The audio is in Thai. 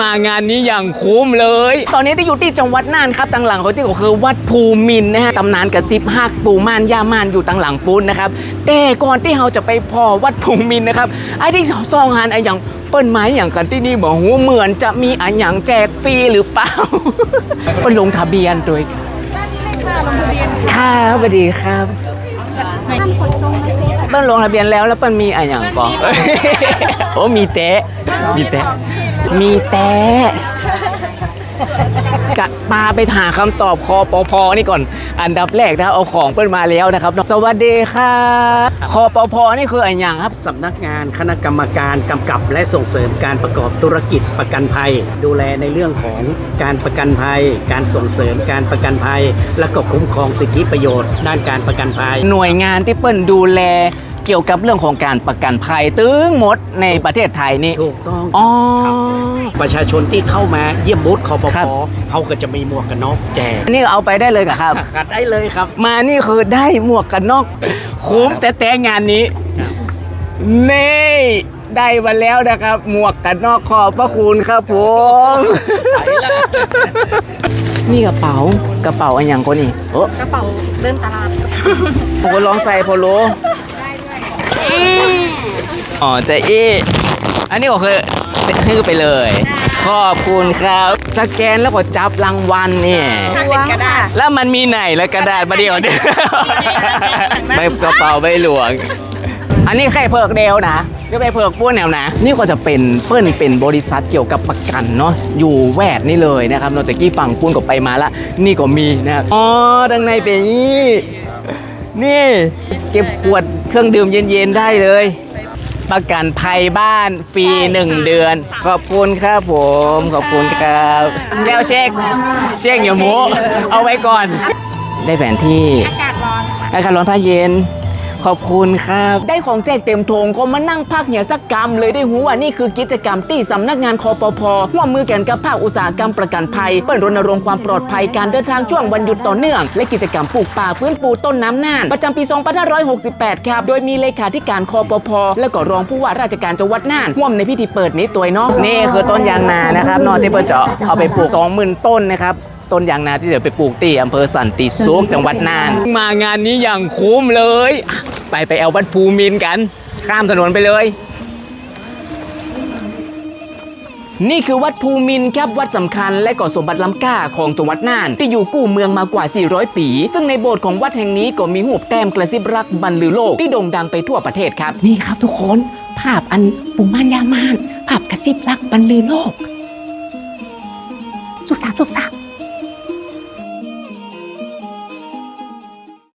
มางานนี้อย่างคุ้มเลย ตอนนี้ที่อยู่ที่จังหวัดน่านครับตังหลังเขาที่ก็คือวัดภูมินนะฮะตำนานกระซิบฮักปูม่านย่าม่านอยู่ตังหลังปูนนะครับแต่ก่อนที่เราจะไปพอวัดภูมินนะครับไอ้ที่ซองงานไอ้อย่างเปิ้นไม้อย่างกันที่นี่บอกหูเหมือนจะมีอันอย่างแจกฟรีหรือเปล่าเปิ้นลงทะเบียนโดยค่ะสวัสดีครับท่านขนส่งมาเสียเปิ้ลลงทะเบียนแล้วแล้วเปิ้ลมีอะไรอย่างก่อนโอ้มีแตะมีแตะ มีแตะกะปาไปหาคำตอบคอปพนี่ก่อน อันดับแรกนะเอาของเปิ้ลมาแล้วนะครับ สวัสดีครับคอปพนี่คืออะไรอย่างครับสำนักงานคณะกรรมการกำกับและส่งเสริมการประกอบธุรกิจประกันภัย ดูแลในเรื่องของการประกันภัย การส่งเสริมการประกันภัย และก็คุ้มครองสิทธิประโยชน์ ด้านการประกันภัย หน่วยงานที่เปิ้ลดูแลเกี่ยวกับเรื่องของการประกันภัยตึงหมดในประเทศไทยนี่ถูกต้องอ๋อครับ ประชาชนที่เข้ามาเยี่ยมบูธคอปครัพบ เขาก็จะมีหมวกกันน็อกแจกนี่เอาไปได้เลยกับครับ กัดได้เลยครับ มานี่คือได้หมวกกันน็อกคุ้มแต่แต่งานนี้นี่ได้มาแล้วนะครับ หมวกกันนอกขอบพระคุณครับผมนี่กระเป๋ากระเป๋าอันอย่างก็นี่โอ้กระเป๋าเดินตลาดผมก็ลองใส่โพโลได้ด้วยอ๋อจะเอ อันนี้ก็คือจะฮือไปเลย ขอบคุณครับ สแกนแล้วก็จับรางวัลนี่ ถ้าเป็นกระดาษ แล้วมันมีไหนแล้วกระดาษมาเดียวเนี่ยใบกระเป๋าใบหลวง อันนี้ใครเพิกเดียวนะก็ไปเพิกป้วนแนวนะ นี่ก็จะเป็นเปิ้ลเป็นบริษัทเกี่ยวกับประกันเนาะอยู่แวดนี่เลยนะครับเราตะกี้ฝั่งปุ้นก็ไปมาละ นี่ก็มีนะครับอ๋อดังในเป็นอย่างนี้นี่ เก็บขวดเครื่องดื่มเย็นๆได้เลย ประกันภัยบ้านฟรีหนึ่งเดือน ขอบคุณครับผม ขอบคุณครับแล้วเช็ค เช็คอย่าโม้เอาไว้ก่อน ได้แผนที่อากาศร้อนอากาศร้อนผ้าเย็น ขอบคุณครับ ได้ของแจกเต็มทงก็มานั่งพักเหนียสักกรรมเลยได้หูว่านี่คือกิจกรรมที่สำนักงานคอปพร่วมมือกันกับภาคอุตสาหกรรมประกันภัย เปิดรณรงค์ความปลอดภัยการเดินทางช่วงวันหยุดต่อเนื่อง และกิจกรรมปลูกป่าฟื้นฟูต้นน้ำน่าน ประจำปี2568 ครับ โดยมีเลขาธิการคอปพและก็รองผู้ว่าราชการจังหวัดน่านร่วมในพิธีเปิดนี้ตัวเนาะนี่คือต้นยางนานะครับนอนที่เปิดเจาะเอาไปปลูก 20,000 ต้นนะครับ ต้นยางนาที่เดี๋ยวไปปลูกที่อำเภอสันติสุขจังหวัดน่าน มางานนี้อย่างคุ้มเลยอะไปไปเอาวัดภูมินทร์กัน ข้ามถนนไปเลย นี่คือวัดภูมินทร์ครับวัดสำคัญและก็สมบัติล้ำค่าของจังหวัดน่าน ที่อยู่กู้เมืองมากว่า 400 ปี ซึ่งในโบสถ์ของวัดแห่งนี้ก็มีหูปแต้มกระซิบรักบรรลือโลกที่โด่งดังไปทั่วประเทศครับนี่ครับทุกคนภาพอันปูม่านยามานภาพกระซิบรักบรรลือโลกสุดสามสุดสาม